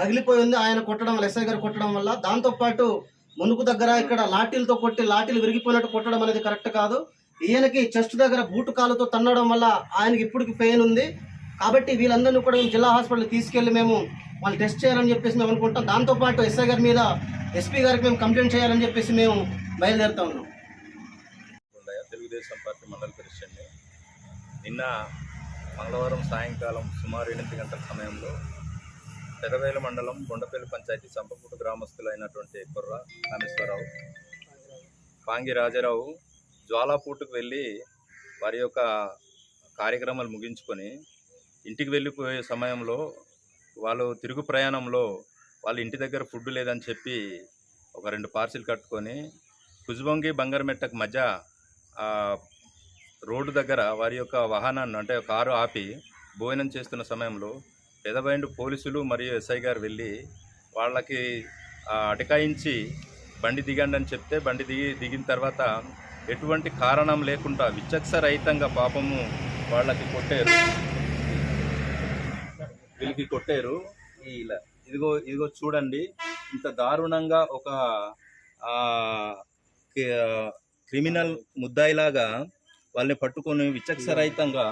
పగిలిపోయి ఉంది. ఆయన కొట్టడం వల్ల ఎస్ఐ గారు కొట్టడం వల్ల. దాంతోపాటు మునుకు దగ్గర ఇక్కడ లాఠీలతో కొట్టి లాఠీలు విరిగిపోయినట్టు కొట్టడం అనేది కరెక్ట్ కాదు. ఈయనకి చెస్ట్ దగ్గర బూటు కాలుతో తన్నడం వల్ల ఆయనకి ఇప్పటికి పెయిన్ ఉంది. కాబట్టి వీళ్ళందరినీ కూడా మేము జిల్లా హాస్పిటల్ తీసుకెళ్ళి మేము వాళ్ళు టెస్ట్ చేయాలని చెప్పేసి మేము అనుకుంటాం. దాంతోపాటు ఎస్ఐ గారి మీద ఎస్పీ గారికి మేము కంప్లైంట్ చేయాలని చెప్పేసి మేము బయలుదేరుతా ఉన్నాం. తెలుగుదేశం పార్టీ మండల ప్రెసిడెంట్ని నిన్న మంగళవారం సాయంకాలం సుమారు ఎనిమిది గంటల సమయంలో పెదవేల మండలం బొండపల్లి పంచాయతీ చంపపుట్టు గ్రామస్తులైనటువంటి కుర్ర రామేశ్వరరావు. పాంగి రాజారావు జ్వాలాపూటుకు వెళ్ళి వారి యొక్క కార్యక్రమాలు ముగించుకొని ఇంటికి వెళ్ళిపోయే సమయంలో వాళ్ళు తిరుగు ప్రయాణంలో వాళ్ళ ఇంటి దగ్గర ఫుడ్ లేదని చెప్పి ఒక రెండు పార్సిల్ కట్టుకొని కుజుబొంగి బంగారమెట్టకు మధ్య రోడ్డు దగ్గర వారి యొక్క వాహనాన్ని అంటే కారు ఆపి భోజనం చేస్తున్న సమయంలో పెదబైండు పోలీసులు మరియు ఎస్ఐ గారు వెళ్ళి వాళ్ళకి అటకాయించి బండి దిగండి అని చెప్తే బండి దిగి దిగిన తర్వాత ఎటువంటి కారణం లేకుండా విచక్షరహితంగా పాపము వాళ్ళకి కొట్టారు. వీళ్ళకి కొట్టారు. ఇలా ఇదిగో ఇదిగో చూడండి. ఇంత దారుణంగా ఒక క్రిమినల్ ముద్దాయిలాగా వాళ్ళని పట్టుకొని విచక్షరహితంగా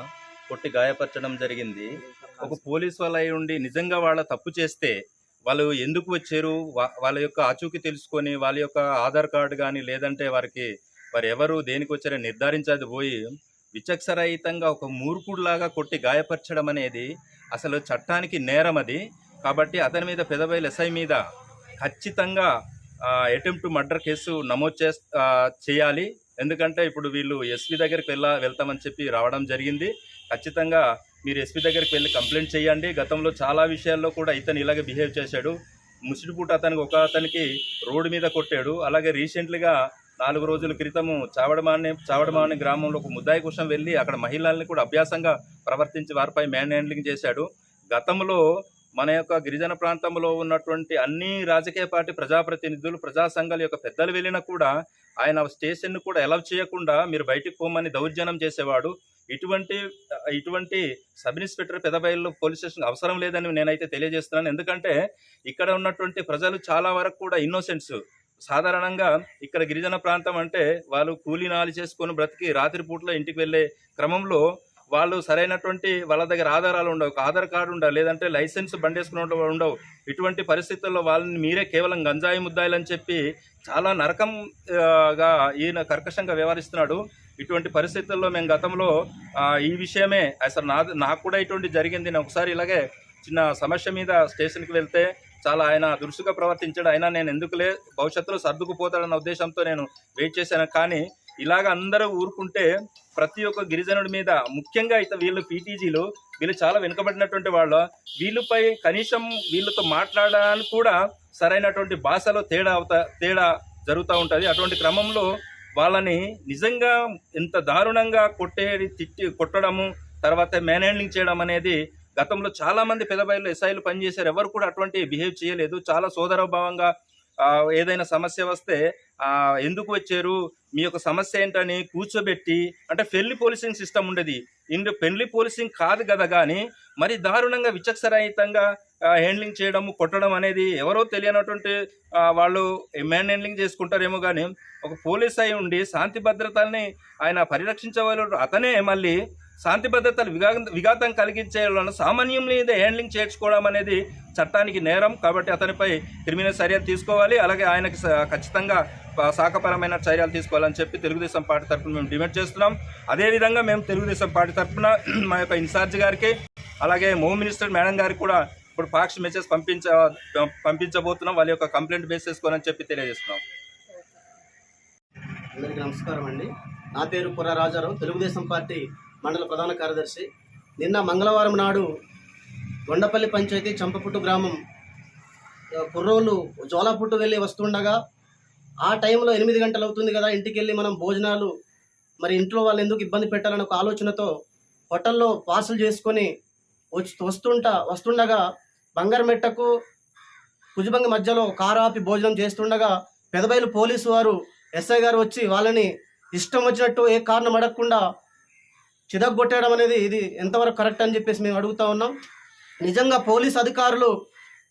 కొట్టి గాయపరచడం జరిగింది. ఒక పోలీస్ వాళ్ళ అయి ఉండి నిజంగా వాళ్ళ తప్పు చేస్తే వాళ్ళు ఎందుకు వచ్చారు? వాళ్ళ యొక్క ఆచూకీ తెలుసుకొని వాళ్ళ యొక్క ఆధార్ కార్డు కానీ లేదంటే వారికి వారు ఎవరు దేనికి వచ్చారని నిర్ధారించదు పోయి విచక్షరహితంగా ఒక మూర్ఖుడిలాగా కొట్టి గాయపరచడం అనేది అసలు చట్టానికి నేరం అది. కాబట్టి అతని మీద పెదబైల్ ఎస్ఐ మీద ఖచ్చితంగా అటెంప్ట్ మర్డర్ కేసు నమోదు చే చేయాలి. ఎందుకంటే ఇప్పుడు వీళ్ళు ఎస్పీ దగ్గరికి వెళ్ళ వెళ్తామని చెప్పి రావడం జరిగింది. ఖచ్చితంగా మీరు ఎస్పీ దగ్గరికి వెళ్ళి కంప్లైంట్ చేయండి. గతంలో చాలా విషయాల్లో కూడా ఇతను ఇలాగే బిహేవ్ చేశాడు. ముసిడిపూట అతనికి ఒక అతనికి రోడ్డు మీద కొట్టాడు. అలాగే రీసెంట్లీగా నాలుగు రోజుల క్రితము చావడమాని చావడమాని గ్రామంలో ఒక ముద్దాయి కోసం వెళ్ళి అక్కడ మహిళల్ని కూడా అభ్యాసంగా ప్రవర్తించి వారిపై మ్యాన్ హ్యాండ్లింగ్ చేశాడు. గతంలో మన యొక్క గిరిజన ప్రాంతంలో ఉన్నటువంటి అన్ని రాజకీయ పార్టీ ప్రజాప్రతినిధులు ప్రజా సంఘాల యొక్క పెద్దలు వెళ్ళినా కూడా ఆయన స్టేషన్ను కూడా ఎలవ్ చేయకుండా మీరు బయటికి పోమని దౌర్జన్యం చేసేవాడు. ఇటువంటి ఇటువంటి sub inspector Pedabayalu police station అవసరం లేదని నేనైతే తెలియజేస్తున్నాను. ఎందుకంటే ఇక్కడ ఉన్నటువంటి ప్రజలు చాలా వరకు కూడా ఇన్నోసెంట్స్. సాధారణంగా ఇక్కడ గిరిజన ప్రాంతం అంటే వాళ్ళు కూలీ నాలి చేసుకొని బ్రతికి రాత్రిపూట్లో ఇంటికి వెళ్ళే క్రమంలో వాళ్ళు సరైనటువంటి వాళ్ళ దగ్గర ఆధారాలు ఉండవు. ఒక ఆధార్ కార్డు ఉండవు లేదంటే లైసెన్స్ బండి ఉండవు ఉండవు. ఇటువంటి పరిస్థితుల్లో వాళ్ళని మీరే కేవలం గంజాయి ముద్దాయిలని చెప్పి చాలా నరకంగా ఈయన కర్కశంగా వ్యవహరిస్తున్నాడు. ఇటువంటి పరిస్థితుల్లో మేము గతంలో ఈ విషయమే అసలు నా నాకు కూడా ఇటువంటి జరిగింది. నేను ఒకసారి ఇలాగే చిన్న సమస్య మీద స్టేషన్కి వెళ్తే చాలా ఆయన దురుసుగా ప్రవర్తించాడు. అయినా నేను ఎందుకులే భవిష్యత్తులో సర్దుకుపోతాడన్న ఉద్దేశంతో నేను వెయిట్ చేశాను. కానీ ఇలాగ అందరూ ఊరుకుంటే ప్రతి ఒక్క గిరిజనుడి మీద ముఖ్యంగా అయితే వీళ్ళు పీటీజీలు వీళ్ళు చాలా వెనుకబడినటువంటి వాళ్ళు వీళ్ళపై కనీసం వీళ్ళతో మాట్లాడడానికి కూడా సరైనటువంటి భాషలో తేడా అవుతా తేడా జరుగుతూ ఉంటుంది. అటువంటి క్రమంలో వాళ్ళని నిజంగా ఇంత దారుణంగా కొట్టేది తిట్టి కొట్టడము తర్వాత మ్యాన్ హ్యాండ్లింగ్ చేయడం అనేది గతంలో చాలామంది పెదబాయిలు ఎస్ఐలు పనిచేశారు. ఎవరు కూడా అటువంటి బిహేవ్ చేయలేదు. చాలా సోదరభావంగా ఏదైనా సమస్య వస్తే ఎందుకు వచ్చారు? మీ యొక్క సమస్య ఏంటని కూర్చోబెట్టి అంటే పెళ్ళి పోలీసింగ్ సిస్టమ్ ఉండేది. ఇందు పెళ్ళి పోలీసింగ్ కాదు కదా కానీ మరి దారుణంగా విచక్షరహితంగా హ్యాండ్లింగ్ చేయడము కొట్టడం అనేది ఎవరో తెలియనటువంటి వాళ్ళు మ్యాన్ హ్యాండ్లింగ్ చేసుకుంటారేమో కానీ ఒక పోలీస్ అయి ఉండి శాంతి భద్రతల్ని ఆయన పరిరక్షించగలరు అతనే మళ్ళీ శాంతి భద్రతలు విగా విఘాతం కలిగించే సామాన్యం మీద హ్యాండ్లింగ్ చేర్చుకోవడం అనేది చట్టానికి నేరం. కాబట్టి అతనిపై క్రిమినల్ చర్యలు తీసుకోవాలి. అలాగే ఆయనకి ఖచ్చితంగా శాఖపరమైన చర్యలు తీసుకోవాలని చెప్పి తెలుగుదేశం పార్టీ తరఫున మేము డిమాండ్ చేస్తున్నాం. అదేవిధంగా మేము తెలుగుదేశం పార్టీ తరఫున మా యొక్క ఇన్ఛార్జ్ గారికి అలాగే హోమ్ మినిస్టర్ మేడం గారికి కూడా ఇప్పుడు ఫాక్స్ మెసేజ్ పంపించ పంపించబోతున్నాం. వాళ్ళ యొక్క కంప్లైంట్ బేస్ చేసుకోవాలని చెప్పి తెలియజేస్తున్నాం. అందరికీ నమస్కారం అండి. నా పేరు పుర రాజారావు. తెలుగుదేశం పార్టీ మండల ప్రధాన కార్యదర్శి. నిన్న మంగళవారం నాడు గొండపల్లి పంచాయతీ చంపపుట్టు గ్రామం కుర్రోళ్ళు జోలాపుట్టు వెళ్ళి వస్తుండగా ఆ టైంలో ఎనిమిది గంటలు అవుతుంది కదా ఇంటికి వెళ్ళి మనం భోజనాలు మరి ఇంట్లో వాళ్ళు ఎందుకు ఇబ్బంది పెట్టాలని ఒక ఆలోచనతో హోటల్లో పార్సల్ చేసుకొని వచ్చి వస్తుంటా వస్తుండగా బంగారమెట్టకు కుజుబంగి మధ్యలో కారు ఆపి భోజనం చేస్తుండగా పెదబైలు పోలీసు వారు ఎస్ఐ గారు వచ్చి వాళ్ళని ఇష్టం వచ్చినట్టు ఏ కారణం అడగకుండా చిదగొట్టడం అనేది ఇది ఎంతవరకు కరెక్ట్ అని చెప్పేసి మేము అడుగుతా ఉన్నాం. నిజంగా పోలీస్ అధికారులు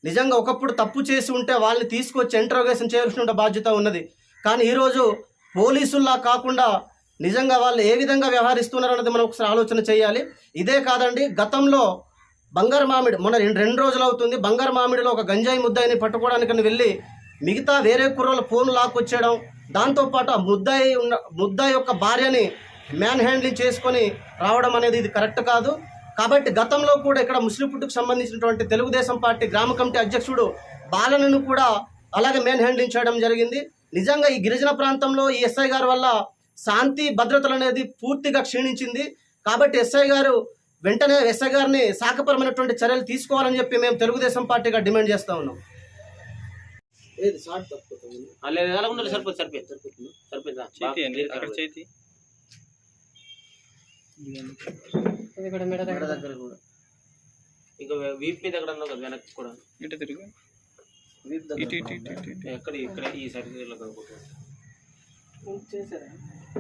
నిజంగా ఒకప్పుడు తప్పు చేసి ఉంటే వాళ్ళని తీసుకొచ్చి ఇంటరోగేషన్ చేయాల్సిన బాధ్యత ఉన్నది. కానీ ఈరోజు పోలీసుల్లా కాకుండా నిజంగా వాళ్ళు ఏ విధంగా వ్యవహరిస్తున్నారు అన్నది మనం ఒకసారి ఆలోచన చేయాలి. ఇదే కాదండి గతంలో బంగారు మామిడి మొన్న రెండు రెండు రోజులు అవుతుంది. బంగారు మామిడిలో ఒక గంజాయి ముద్దాయిని పట్టుకోవడానికని వెళ్ళి మిగతా వేరే కుర్రోళ్ళ ఫోన్ లాక్కొచ్చేయడం దాంతోపాటు ఆ ముద్దాయి ఉన్న ముద్దాయి యొక్క భార్యని మ్యాన్ హ్యాండ్లింగ్ చేసుకొని రావడం అనేది ఇది కరెక్ట్ కాదు. కాబట్టి గతంలో కూడా ఇక్కడ ముస్లిం పుట్టుకు సంబంధించినటువంటి తెలుగుదేశం పార్టీ గ్రామ కమిటీ అధ్యక్షుడు బాలనను కూడా అలాగే మ్యాన్ హ్యాండ్లింగ్ చేయడం జరిగింది. నిజంగా ఈ గిరిజన ప్రాంతంలో ఈ ఎస్ఐ గారి వల్ల శాంతి భద్రతలు అనేది పూర్తిగా క్షీణించింది. కాబట్టి ఎస్ఐ గారు వెంటనే ఎస్ఐ గారిని శాఖపరమైనటువంటి చర్యలు తీసుకోవాలని చెప్పి మేము తెలుగుదేశం పార్టీగా డిమాండ్ చేస్తా ఉన్నాం. ఏది షార్ట్ తప్పుతుంది లేదు ఎలా ఉండాలి సరిపోతుంది సరిపోయింది సరిపోతుంది. సరిపోయిందా? చేతి అండి అక్కడ చేతి? మెడ దగ్గర. కూడా. ఇంకా వీప్ మీద ఎక్కడ ఉన్నావు కదా వెనక్కి కూడా. ఇటు తిరుగు ఎక్కడ ఇక్కడ ఈ సైడ్ కనుక్కుంటున్నాను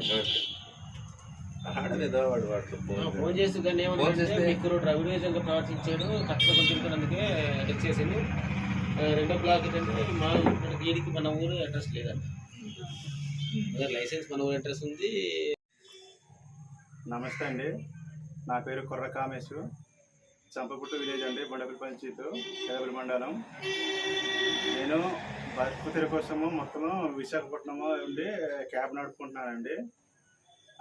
వాడు ఫోన్ చేసి కానీ ఫోన్ ఏమన్నా మీకు రవిడేజంగా ప్రవర్తించాడు కష్టం తిరుగుతున్నందుకే అటాక్ చేసింది ఆ, రెండో బ్లాక్ ఏంటంటే మా వీడికి మన ఊరు అడ్రస్ అదే లైసెన్స్ మన ఊరు అడ్రస్ ఉంది. నమస్తే అండి. నా పేరు కుర్ర కామేశ్ చంపపుట్టు విలేజ్ అండి బొండపల్లి పంచాయత్ కేదపల్లి మండలం. నేను బతుకు తెర కోసము మొత్తము విశాఖపట్నము ఉండి క్యాబ్ నడుపుకుంటున్నానండి.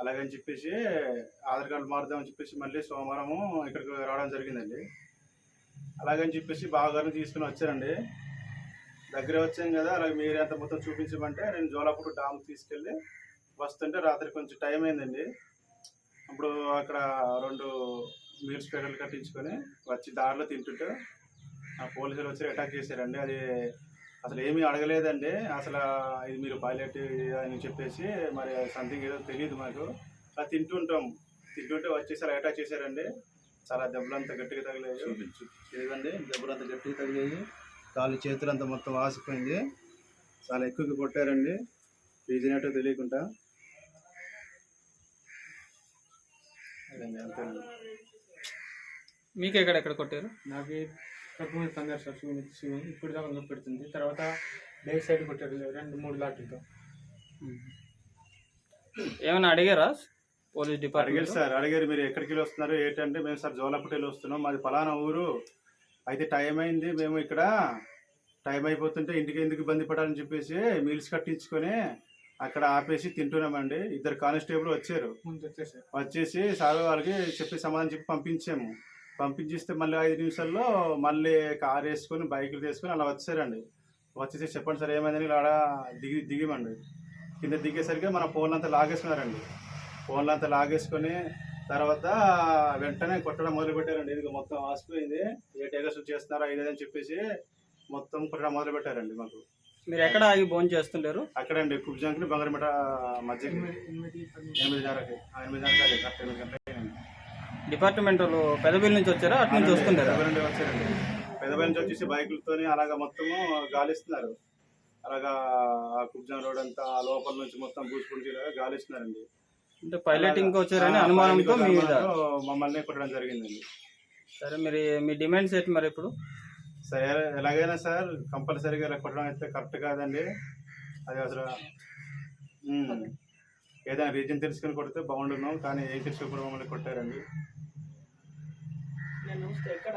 అలాగని చెప్పేసి ఆధార్ కార్డు మారుదామని చెప్పేసి మళ్ళీ సోమవారము ఇక్కడికి రావడం జరిగిందండి. అలాగని చెప్పేసి బావగారిని తీసుకుని వచ్చారండి. దగ్గర వచ్చాం కదా అలాగే మీరు ఎంత మొత్తం చూపించమంటే నేను జోలాపూర్ డామ్ తీసుకెళ్ళి వస్తుంటే రాత్రి కొంచెం టైం అయిందండి. అప్పుడు అక్కడ రెండు మీల్స్ పేటలు కట్టించుకొని వచ్చి దారిలో తింటుంటే ఆ పోలీసులు వచ్చి అటాక్ చేశారండి. అది అసలు ఏమీ అడగలేదండి. అసలు ఇది మీరు పైలట్ అని చెప్పేసి మరి సంథింగ్ ఏదో తెలియదు మాకు. అలా తింటుంటాం. తింటుంటే వచ్చేసి అలా అటాక్ చేశారండి. చాలా దెబ్బలు అంతా గట్టిగా తగిలాయి. ఇదిగోండి దెబ్బలు అంతా గట్టిగా తగిలాయి. కాళ్ళు చేతులు అంతా మొత్తం వాసిపోయింది. చాలా ఎక్కువగా కొట్టారండి. రీజన్ ఏంటో తెలియకుండా. మీకు ఎక్కడ ఎక్కడ కొట్టారు? నాకు తక్కువ మీద సంఘర్షణ శివం ఇప్పుడు దాకా నొప్పి పెడుతుంది. తర్వాత లెఫ్ట్ సైడ్ కొట్టారు రెండు మూడు లాట్లతో. ఏమైనా అడిగారా పోలీస్ అడిగారు డిపార్ట్మెంట్ సార్ అడిగారు మీరు ఎక్కడికి వెళ్ళి వస్తున్నారు ఏంటంటే మేము సార్ జోలపట్టేలు వస్తున్నాం మాది ఫలానా ఊరు. అయితే టైం అయింది మేము ఇక్కడ టైం అయిపోతుంటే ఇంటికి ఎందుకు ఇబ్బంది పడాలని చెప్పేసి మీల్స్ కట్టించుకొని అక్కడ ఆపేసి తింటున్నామండి. ఇద్దరు కానిస్టేబుల్ వచ్చారు. వచ్చేసి సార్ వాళ్ళకి చెప్పి సమాధానం చెప్పి పంపించాము. పంపించిస్తే మళ్ళీ ఐదు నిమిషాల్లో మళ్ళీ కార్ వేసుకొని బైకులు తీసుకొని అలా వచ్చారండి వచ్చేసి చెప్పండి సార్ ఏమైందని ఆడ దిగి దిగిమండి. కింద దిగేసరికి మన ఫోన్లు అంతా లాగేసుకున్నారండి. ఫోన్లు అంతా లాగేసుకొని తర్వాత వెంటనే కొట్టడం మొదలు పెట్టారండి ఇది మొత్తం ఆసిపోయింది ఏ టేగస్ చేస్తున్నారా ఇదేదని చెప్పేసి మొత్తం కొట్టడం మొదలు పెట్టారండి మాకు. మీరు ఎక్కడ ఆగి భోజనం చేస్తుంటారు? అక్కడండి కుబ్జాంకి బంగారమిట మధ్యకి. ఎనిమిది ఎనిమిది పది ఎనిమిదిన్నరకి ఆ ఎనిమిదిన్నరకి కరెక్ట్ ఎనిమిది గంటలకి. డిపార్ట్మెంట్ వాళ్ళు పెదవిల్ నుంచి వచ్చారా? అటు నుంచి వస్తుంటారా వచ్చారండి. పెదబయలు నుంచి వచ్చేసి బైకులతోని అలాగా మొత్తము గాలిస్తున్నారు. అలాగా ఆ కుబ్జాన్ రోడ్ అంతా ఆ లోపల నుంచి మొత్తం పూసుకుంటే గాలిస్తున్నారండి. అంటే పైలటింగ్ వచ్చారని అనుమానంతో మీ మీద మమ్మల్ని కొట్టడం జరిగిందండి. సరే మీరు మీ డిమాండ్స్ ఏంటి మరి ఇప్పుడు? సరే ఎలాగైనా సార్ కంపల్సరీగా ఇలా కొట్టడం అయితే కరెక్ట్ కాదండి. అది అసలు ఉమ్, ఏదైనా రీజన్ తెలుసుకొని కొడితే బాగుండును కానీ ఏం తెలుసుకోకుండా మమ్మల్ని కొట్టారండి. నేను చూస్తే ఎక్కడ